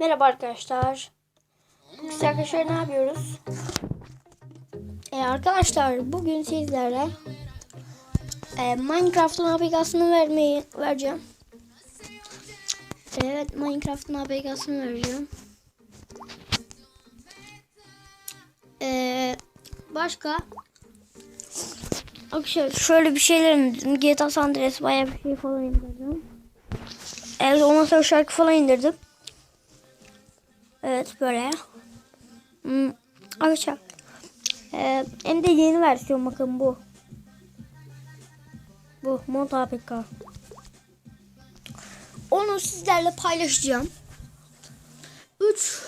Merhaba arkadaşlar. Biz arkadaşlar ne yapıyoruz? Ee, arkadaşlar bugün sizlere e, Minecraft'ın APK'sını vermeyi vereceğim. Evet Minecraft'ın APK'sını vereceğim. Ee, başka Arkadaşlar şöyle bir şeyler indirdim. GTA San Andreas bayağı bir şey falan indirdim. Evet ondan sonra şarkı falan indirdim. Evet böyle. Hmm, arkadaşlar. Ee, hem de yeni versiyon bakın bu. Bu Mod APK. Onu sizlerle paylaşacağım. 3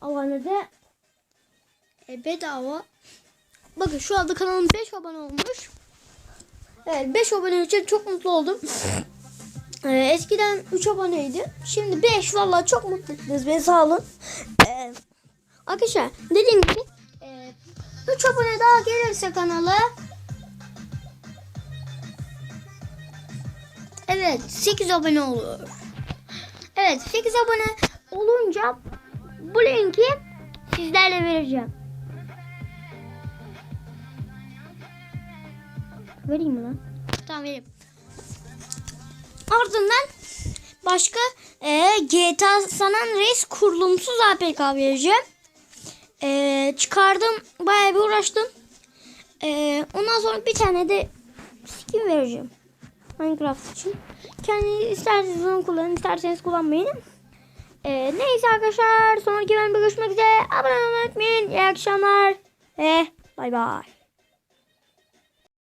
abonede e, bedava. Bakın şu anda kanalım 5 abone olmuş. Evet 5 abone için çok mutlu oldum. Ee, eskiden 3 aboneydi. Şimdi 5 vallahi çok mutluyuz. Beni sağ olun. Ee, arkadaşlar dediğim gibi e, 3 abone daha gelirse kanala Evet 8 abone olur. Evet 8 abone olunca bu linki sizlerle vereceğim. Vereyim mi lan? Tamam vereyim. Ardından başka e, GTA San Andreas kurulumsuz APK vereceğim. E, çıkardım. Bayağı bir uğraştım. E, ondan sonra bir tane de skin vereceğim. Minecraft için. Kendi isterseniz onu kullanın, isterseniz kullanmayın. E, neyse arkadaşlar. Sonraki bölümde görüşmek üzere. Abone olmayı unutmayın. İyi akşamlar. Ve bay bay.